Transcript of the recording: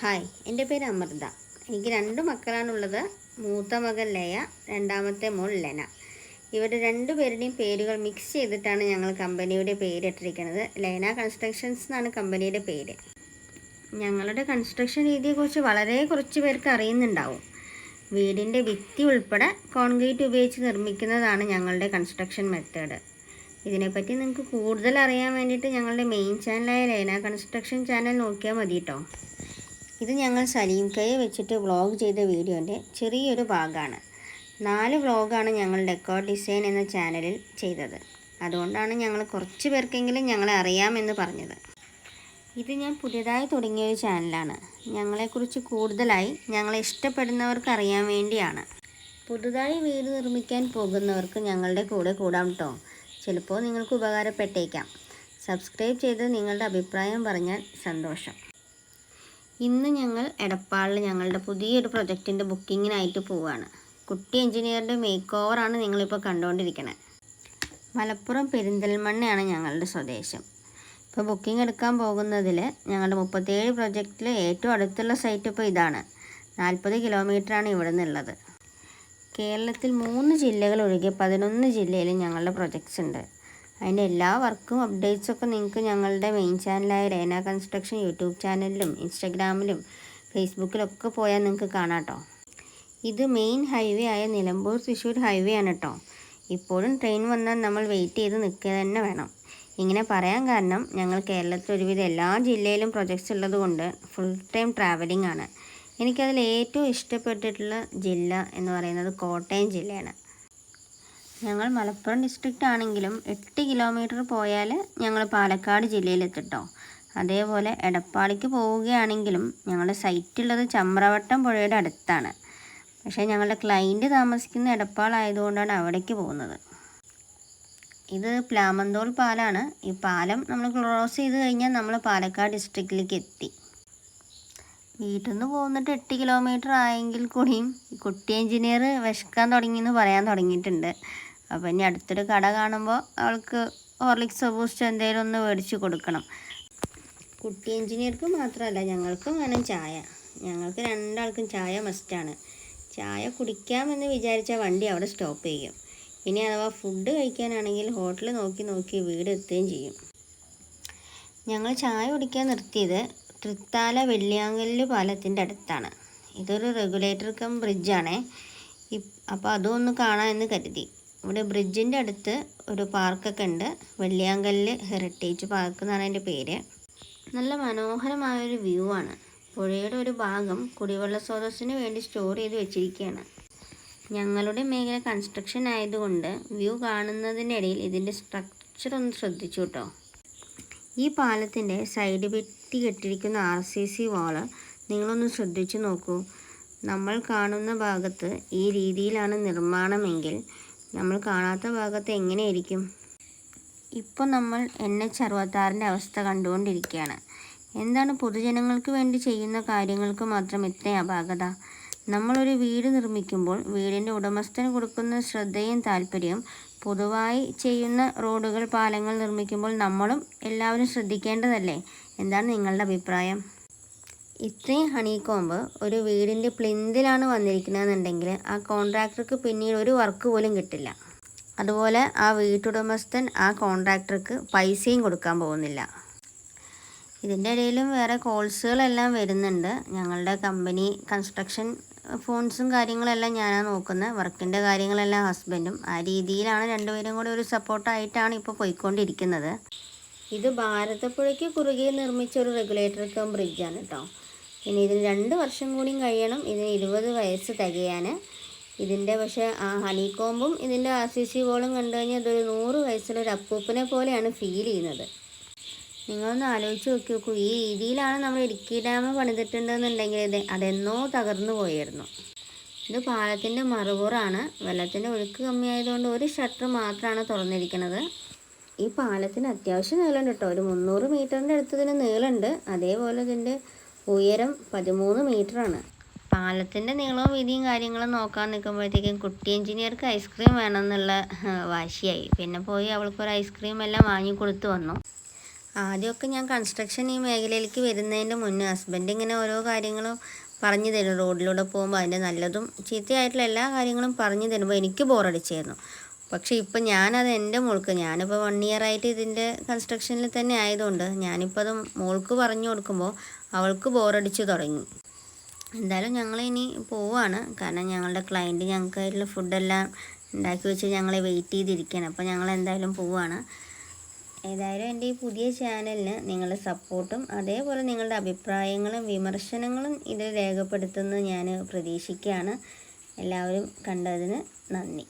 Hi എന്റെ പേര് അമൃത. എനിക്ക് രണ്ട് മക്കളാണുള്ളത്. മൂത്ത മകൻ ലയ രണ്ടാമത്തെ മോൾ ലെന. ഇവരുടെ രണ്ട് പേരുടെയും പേരുകൾ മിക്സ് ചെയ്തിട്ടാണ് ഞങ്ങൾ കമ്പനിയുടെ പേര് ഇട്ടിരിക്കുന്നത് ലെന കൺസ്ട്രക്ഷൻസ് എന്നാണ് കമ്പനിയുടെ പേര്. ഞങ്ങളുടെ കൺസ്ട്രക്ഷൻ രീതിയെക്കുറിച്ച് വളരെ കുറച്ച് പേർക്ക് അറിയുന്നുണ്ടാവും. വീടിന്റെ ഭിത്തി ഉൾപ്പെടെ കോൺക്രീറ്റ് ഉപയോഗിച്ച് നിർമ്മിക്കുന്നതാണ് ഞങ്ങളുടെ കൺസ്ട്രക്ഷൻ മെത്തേഡ് ഇതിനെപ്പറ്റി നിങ്ങൾക്ക് കൂടുതൽ അറിയാൻ വേണ്ടിയിട്ട് ഞങ്ങളുടെ മെയിൻ ചാനലായ ലൈന കൺസ്ട്രക്ഷൻ ചാനൽ നോക്കിയാൽ മതി കേട്ടോ ഇത് ഞങ്ങൾ സലീം കൈ വെച്ചിട്ട് വ്ളോഗ് ചെയ്ത വീഡിയോന്റെ ചെറിയൊരു ഭാഗമാണ്. നാല് വ്ളോഗാണ് ഞങ്ങൾ ഡെക്കോർ ഡിസൈൻ എന്ന ചാനലിൽ ചെയ്തത്. അതുകൊണ്ടാണ് ഞങ്ങൾ കുറച്ച് പേർക്കെങ്കിലും ഞങ്ങളെ അറിയാമെന്ന് പറഞ്ഞത്. ഇത് ഞാൻ പുതിയതായി തുടങ്ങിയ ഒരു ചാനലാണ്. ഞങ്ങളെക്കുറിച്ച് കൂടുതലായി ഞങ്ങളെ ഇഷ്ടപ്പെടുന്നവർക്ക് അറിയാൻ വേണ്ടിയാണ്. പുതുതായി വീട് നിർമ്മിക്കാൻ പോകുന്നവർക്ക് ഞങ്ങളുടെ കൂടെ കൂടാം കേട്ടോ ചിലപ്പോൾ നിങ്ങൾക്ക് ഉപകാരപ്പെട്ടേക്കാം. സബ്സ്ക്രൈബ് ചെയ്ത് നിങ്ങളുടെ അഭിപ്രായം പറഞ്ഞാൽ സന്തോഷം. ഇന്ന് ഞങ്ങൾ എടപ്പാളിൽ ഞങ്ങളുടെ പുതിയൊരു പ്രൊജക്റ്റിന്റെ ബുക്കിങ്ങിനായിട്ട് പോവുകയാണ് കുട്ടി എഞ്ചിനീയറുടെ മേക്ക് ഓവറാണ് നിങ്ങളിപ്പോൾ കണ്ടുകൊണ്ടിരിക്കുന്നത് മലപ്പുറം പെരിന്തൽമണ്ണയാണ് ഞങ്ങളുടെ സ്വദേശം. ഇപ്പോൾ ബുക്കിംഗ് എടുക്കാൻ പോകുന്നതിൽ ഞങ്ങളുടെ മുപ്പത്തേഴ് പ്രൊജക്റ്റിൽ ഏറ്റവും അടുത്തുള്ള സൈറ്റ് ഇപ്പോൾ ഇതാണ്. നാൽപ്പത് കിലോമീറ്ററാണ് ഇവിടെ നിന്നുള്ളത് കേരളത്തിൽ മൂന്ന് ജില്ലകൾ ഒഴികെ പതിനൊന്ന് ജില്ലയിൽ ഞങ്ങളുടെ പ്രൊജക്ട്സ് ഉണ്ട്. അതിന്റെ എല്ലാ വർക്കും അപ്ഡേറ്റ്സൊക്കെ നിങ്ങൾക്ക് ഞങ്ങളുടെ മെയിൻ ചാനലായ രേന കൺസ്ട്രക്ഷൻ യൂട്യൂബ് ചാനലിലും ഇൻസ്റ്റഗ്രാമിലും ഫേസ്ബുക്കിലൊക്കെ പോയാൽ നിങ്ങൾക്ക് കാണാം കേട്ടോ ഇത് മെയിൻ ഹൈവേ ആയ നിലമ്പൂർ തൃശ്ശൂർ ഹൈവേ ആണ് കേട്ടോ ഇപ്പോഴും ട്രെയിൻ വന്നാൽ നമ്മൾ വെയിറ്റ് ചെയ്ത് നിൽക്കുക തന്നെ വേണം. ഇങ്ങനെ പറയാൻ കാരണം ഞങ്ങൾ കേരളത്തിൽ ഒരുവിധം എല്ലാ ജില്ലയിലും പ്രൊജക്ട്സ് ഉള്ളതുകൊണ്ട് ഫുൾ ടൈം ട്രാവലിംഗ് ആണ്. എനിക്കതിൽ ഏറ്റവും ഇഷ്ടപ്പെട്ടിട്ടുള്ള ജില്ല എന്ന് പറയുന്നത് കോട്ടയം ജില്ലയാണ്. ഞങ്ങൾ മലപ്പുറം ഡിസ്ട്രിക്റ്റ് ആണെങ്കിലും എട്ട് കിലോമീറ്റർ പോയാൽ ഞങ്ങൾ പാലക്കാട് ജില്ലയിലെത്തിട്ടോ. അതേപോലെ എടപ്പാളിക്ക് പോവുകയാണെങ്കിലും ഞങ്ങളുടെ സൈറ്റുള്ളത് ചമ്രവട്ടം പുഴയുടെ അടുത്താണ്. പക്ഷേ ഞങ്ങളുടെ ക്ലൈന്റ് താമസിക്കുന്ന എടപ്പാളായതുകൊണ്ടാണ് അവിടേക്ക് പോകുന്നത്. ഇത് പ്ലാമന്തോൾ പാലാണ്. ഈ പാലം നമ്മൾ ക്ലോസ് ചെയ്ത് കഴിഞ്ഞാൽ നമ്മൾ പാലക്കാട് ഡിസ്ട്രിക്റ്റിലേക്ക് എത്തി. വീട്ടിൽ നിന്ന് പോകുന്നിട്ട് എട്ട് കിലോമീറ്റർ ആയെങ്കിൽ കൂടിയും ഈ കുട്ടി എഞ്ചിനീയർ വിശക്കാൻ തുടങ്ങിയെന്ന് പറയാൻ തുടങ്ങിയിട്ടുണ്ട്. അപ്പോൾ ഇനി അടുത്തൊരു കട കാണുമ്പോൾ അവൾക്ക് ഹോർലിക്സ് ബൂസ്റ്റ് എന്തെങ്കിലും ഒന്ന് മേടിച്ച് കൊടുക്കണം. കുട്ടി എഞ്ചിനീയർക്ക് മാത്രമല്ല ഞങ്ങൾക്കും വേണം ചായ. ഞങ്ങൾക്ക് രണ്ടാൾക്കും ചായ മസ്റ്റാണ് ചായ കുടിക്കാമെന്ന് വിചാരിച്ച വണ്ടി അവിടെ സ്റ്റോപ്പ് ചെയ്യും. ഇനി അഥവാ ഫുഡ് കഴിക്കാനാണെങ്കിൽ ഹോട്ടൽ നോക്കി നോക്കി വീട് എത്തുകയും ചെയ്യും. ഞങ്ങൾ ചായ കുടിക്കാൻ നിർത്തിയത് തൃത്താല വെള്ളിയാങ്കല്ല് പാലത്തിന്റെ അടുത്താണ്. ഇതൊരു റെഗുലേറ്റർ കം ബ്രിഡ്ജാണേ അപ്പോൾ അതും ഒന്ന് കാണാമെന്ന് കരുതി. ഇവിടെ ബ്രിഡ്ജിന്റെ അടുത്ത് ഒരു പാർക്കൊക്കെ ഉണ്ട്. വെള്ളിയാങ്കല്ല് ഹെറിറ്റേജ് പാർക്ക് എന്നാണ് അതിന്റെ പേര്. നല്ല മനോഹരമായൊരു വ്യൂ ആണ്. പുഴയുടെ ഒരു ഭാഗം കുടിവെള്ള സ്രോതസ്സിന് വേണ്ടി സ്റ്റോർ ചെയ്ത് വെച്ചിരിക്കുകയാണ്. ഞങ്ങളുടെ മേഖല കൺസ്ട്രക്ഷൻ ആയതുകൊണ്ട് വ്യൂ കാണുന്നതിനിടയിൽ ഇതിന്റെ സ്ട്രക്ചർ ഒന്ന് ശ്രദ്ധിച്ചു കേട്ടോ ഈ പാലത്തിന്റെ സൈഡ് വെട്ടി കെട്ടിരിക്കുന്ന ആർ സി സി വാൾ നിങ്ങളൊന്ന് ശ്രദ്ധിച്ചു നോക്കൂ. നമ്മൾ കാണുന്ന ഭാഗത്ത് ഈ രീതിയിലാണ് നിർമ്മാണമെങ്കിൽ നമ്മൾ കാണാത്ത ഭാഗത്ത് എങ്ങനെയായിരിക്കും? ഇപ്പോൾ നമ്മൾ എൻ. എച്ച്. അറുപത്താറിന്റെ അവസ്ഥ കണ്ടുകൊണ്ടിരിക്കുകയാണ്. എന്താണ് പൊതുജനങ്ങൾക്ക് വേണ്ടി ചെയ്യുന്ന കാര്യങ്ങൾക്ക് മാത്രം ഇത്ര അപാകത? നമ്മളൊരു വീട് നിർമ്മിക്കുമ്പോൾ വീടിന്റെ ഉടമസ്ഥന് കൊടുക്കുന്ന ശ്രദ്ധയും താല്പര്യവും പൊതുവായി ചെയ്യുന്ന റോഡുകൾ പാലങ്ങൾ നിർമ്മിക്കുമ്പോൾ നമ്മളും എല്ലാവരും ശ്രദ്ധിക്കേണ്ടതല്ലേ? എന്താണ് നിങ്ങളുടെ അഭിപ്രായം? ഇത്രയും ഹണി കോമ്പ് ഒരു വീടിന്റെ പ്ലിന്തിലാണ് വന്നിരിക്കുന്നതെന്നുണ്ടെങ്കിൽ ആ കോൺട്രാക്ടർക്ക് പിന്നീട് ഒരു വർക്ക് പോലും കിട്ടില്ല. അതുപോലെ ആ വീട്ടുടമസ്ഥൻ ആ കോൺട്രാക്ടർക്ക് പൈസയും കൊടുക്കാൻ പോകുന്നില്ല. ഇതിന്റെ ഇടയിലും വേറെ കോൾസുകളെല്ലാം വരുന്നുണ്ട്. ഞങ്ങളുടെ കമ്പനി കൺസ്ട്രക്ഷൻ ഫോൺസും കാര്യങ്ങളെല്ലാം ഞാനാണ് നോക്കുന്നത്. വർക്കിന്റെ കാര്യങ്ങളെല്ലാം ഹസ്ബൻഡും ആ രീതിയിലാണ് രണ്ടുപേരും കൂടി ഒരു സപ്പോർട്ടായിട്ടാണ് ഇപ്പോൾ പോയിക്കൊണ്ടിരിക്കുന്നത്. ഇത് ഭാരതപ്പുഴയ്ക്ക് കുറുകെ നിർമ്മിച്ച ഒരു റെഗുലേറ്റർ കം ബ്രിഡ്ജാണ് കേട്ടോ ഇനി ഇതിന് രണ്ട് വർഷം കൂടിയും കഴിയണം. ഇതിന് ഇരുപത് വയസ്സ് തികയാൻ ഇതിന്റെ പക്ഷേ ആ ഹണിക്കോമ്പും ഇതിന്റെ ആർ സി സി ബോളും കണ്ടു കഴിഞ്ഞാൽ ഇതൊരു നൂറ് വയസ്സുള്ളൊരു അപ്പൂപ്പനെ പോലെയാണ് ഫീൽ ചെയ്യുന്നത്. നിങ്ങളൊന്ന് ആലോചിച്ച് നോക്കി നോക്കൂ. ഈ രീതിയിലാണ് നമ്മൾ ഇടുക്കി ഡാം പണിതിട്ടുണ്ടെന്നുണ്ടെങ്കിൽ ഇത് അതെന്നോ തകർന്നു പോയായിരുന്നു. ഇത് പാലത്തിന്റെ മറുപുറാണ് വെള്ളത്തിന്റെ ഒഴുക്ക് കമ്മിയായതുകൊണ്ട് ഒരു ഷട്ടർ മാത്രമാണ് തുറന്നിരിക്കുന്നത്. ഈ പാലത്തിന് അത്യാവശ്യം നീളമുണ്ട് കേട്ടോ ഒരു മുന്നൂറ് മീറ്ററിന്റെ അടുത്ത് ഇതിന് നീളമുണ്ട്. അതേപോലെ ഇതിന്റെ ഉയരം പതിമൂന്ന് മീറ്ററാണ്. പാലത്തിന്റെ നീളവും വീതിയും കാര്യങ്ങളും നോക്കാൻ നിൽക്കുമ്പോഴത്തേക്കും കുട്ടി എഞ്ചിനീയർക്ക് ഐസ്ക്രീം വേണമെന്നുള്ള വാശിയായി. പിന്നെ പോയി അവൾക്കൊരു ഐസ്ക്രീം എല്ലാം വാങ്ങി കൊടുത്തു വന്നു. ആദ്യമൊക്കെ ഞാൻ കൺസ്ട്രക്ഷൻ ഈ മേഖലയിലേക്ക് വരുന്നതിന്റെ മുന്നേ ഹസ്ബൻഡ് ഇങ്ങനെ ഓരോ കാര്യങ്ങളും പറഞ്ഞു തരും. റോഡിലൂടെ പോകുമ്പോൾ അതിന്റെ നല്ലതും ചീത്തയായിട്ടുള്ള എല്ലാ കാര്യങ്ങളും പറഞ്ഞു തരുമ്പോൾ എനിക്ക് ബോറടിച്ചായിരുന്നു പക്ഷേ ഇപ്പം ഞാനത് എന്റെ മോൾക്ക് ഞാനിപ്പോൾ വൺ ഇയർ ആയിട്ട് ഇതിന്റെ കൺസ്ട്രക്ഷനിൽ തന്നെ ആയതുകൊണ്ട് ഞാനിപ്പോൾ അത് മോൾക്ക് പറഞ്ഞു കൊടുക്കുമ്പോൾ അവൾക്ക് ബോറടിച്ചു തുടങ്ങി. എന്തായാലും ഞങ്ങൾ ഇനി പോവാണ്. കാരണം ഞങ്ങളുടെ ക്ലയന്റ് ഞങ്ങൾക്കായിട്ടുള്ള ഫുഡെല്ലാം ഉണ്ടാക്കി വെച്ച് ഞങ്ങളെ വെയിറ്റ് ചെയ്തിരിക്കുകയാണ്. അപ്പോൾ ഞങ്ങൾ എന്തായാലും പോവാണ്. ഏതായാലും എന്റെ ഈ പുതിയ ചാനലിന് നിങ്ങളുടെ സപ്പോർട്ടും അതേപോലെ നിങ്ങളുടെ അഭിപ്രായങ്ങളും വിമർശനങ്ങളും ഇതിൽ രേഖപ്പെടുത്തുന്നത് ഞാൻ പ്രതീക്ഷിക്കുകയാണ്. എല്ലാവരും കണ്ടതിന് നന്ദി.